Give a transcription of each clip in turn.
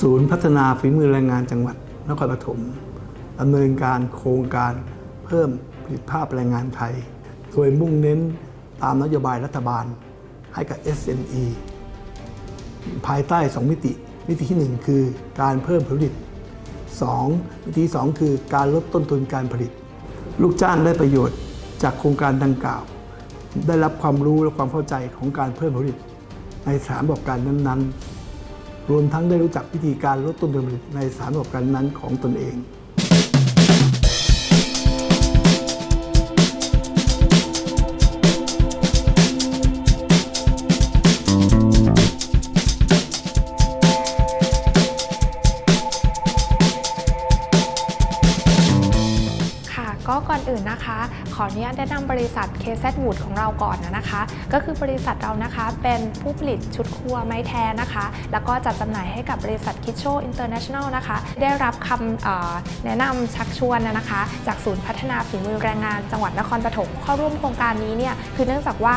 ศูนย์พัฒนาฝีมือแรงงานจังหวัดนครปฐมดำเนินการโครงการเพิ่มผลิตภาพแรงงานไทย โดยมุ่งเน้นตามนโยบายรัฐบาลให้กับ SME ภายใต้ 2 มิติ มิติที่ 1 คือการเพิ่มผลิต 2 มิติ 2 คือการลดต้นทุนการผลิต ลูกจ้างได้ประโยชน์จากโครงการดังกล่าว ได้รับความรู้และความเข้าใจของการเพิ่มผลิต ในสถานประกอบการนั้นๆ รวมทั้งได้รู้จักวิธีการลดต้นทุนผลิตในสถานประกอบการนั้นของตนเอง อื่นนะคะ ขออนุญาตแนะนำบริษัท KZ Wood ของเราก่อนนะคะ ก็คือบริษัทเรานะคะเป็นผู้ผลิตชุดครัวไม้แท้นะคะ แล้วก็จัดจำหน่ายให้กับบริษัท k i t c h o International นะคะ ได้รับคำแนะนำชักชวนนะคะ จากศูนย์พัฒนาฝีมือแรงงานจังหวัดนครปฐมเข้าร่วมโครงการนี้เนี่ยคือเนื่องจากว่า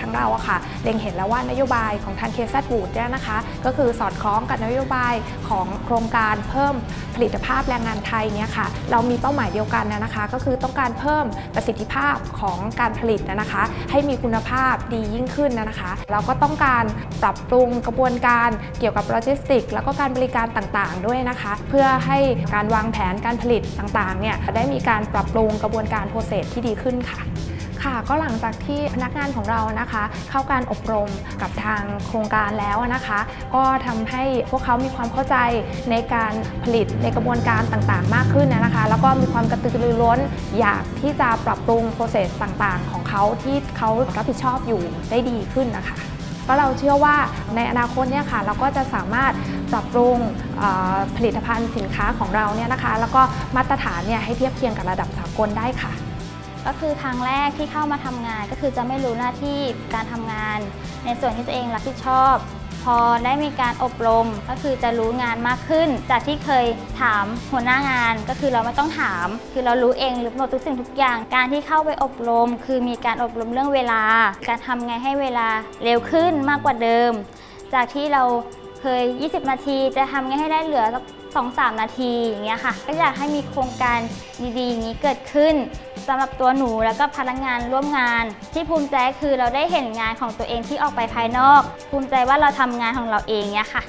ทางเราอะค่ะเล็งเห็นแล้วว่านโยบายของทาง KZ Wood เนี่ยนะคะ ก็คือสอดคล้องกับนโยบายของโครงการเพิ่มผลิตภาพแรงงานไทยเนี่ยค่ะเรามีเป้าหมายเดียวกันนะคะ ก็คือต้องการเพิ่มประสิทธิภาพของการผลิตนะคะ ให้มีคุณภาพดียิ่งขึ้นนะคะ เราก็ต้องการปรับปรุงกระบวนการเกี่ยวกับโลจิสติกแล้วก็การบริการต่างๆ ด้วยนะคะ เพื่อให้การวางแผนการผลิตต่างๆเนี่ยได้มีการปรับปรุงกระบวนการโปรเซสที่ดีขึ้นค่ะค่ะก็หลังจากที่พนักงานของเรานะคะ เข้าการอบรมกับทางโครงการแล้วนะคะ ก็ทำให้พวกเขามีความเข้าใจในการผลิตในกระบวนการต่างๆ มากขึ้นนะ แล้วก็มีความกระตือรือร้น อยากที่จะปรับปรุงโปรเซสต่างๆ ของเขาที่เขารับผิดชอบอยู่ได้ดีขึ้นนะคะ ก็เราเชื่อว่าในอนาคตเนี่ยค่ะเราก็จะสามารถปรับปรุงผลิตภัณฑ์สินค้าของเราเนี่ยนะคะ แล้วก็มาตรฐานเนี่ยให้เทียบเคียงกับระดับสากลได้ค่ะ ก็คือครั้งแรกที่เข้ามาทำงานก็คือจะไม่รู้หน้าที่การทำงาน ในส่วนที่ตัวเองรับผิดชอบ อได้มีการอบรมก็คือจะรู้งานมากขึ้น จากที่เคยถามหัวหน้างาน ก็คือเราไม่ต้องถาม คือเรารู้เองรู้หมดทุกสิ่งทุกอย่าง การที่เข้าไปอบรม คือมีการอบรมเรื่องเวลา การทำไงให้เวลาเร็วขึ้นมากกว่าเดิม จากที่เราเคย 20 นาที จะทำไงให้ได้เหลือสัก สองสามนาทีอย่างเงี้ยค่ะ ก็อยากให้มีโครงการดีๆอย่างนี้เกิดขึ้นสำหรับตัวหนูแล้วก็พนักงานร่วมงาน ที่ภูมิใจคือเราได้เห็นงานของตัวเองที่ออกไปภายนอก ภูมิใจว่าเราทำงานของเราเองเนี่ยค่ะ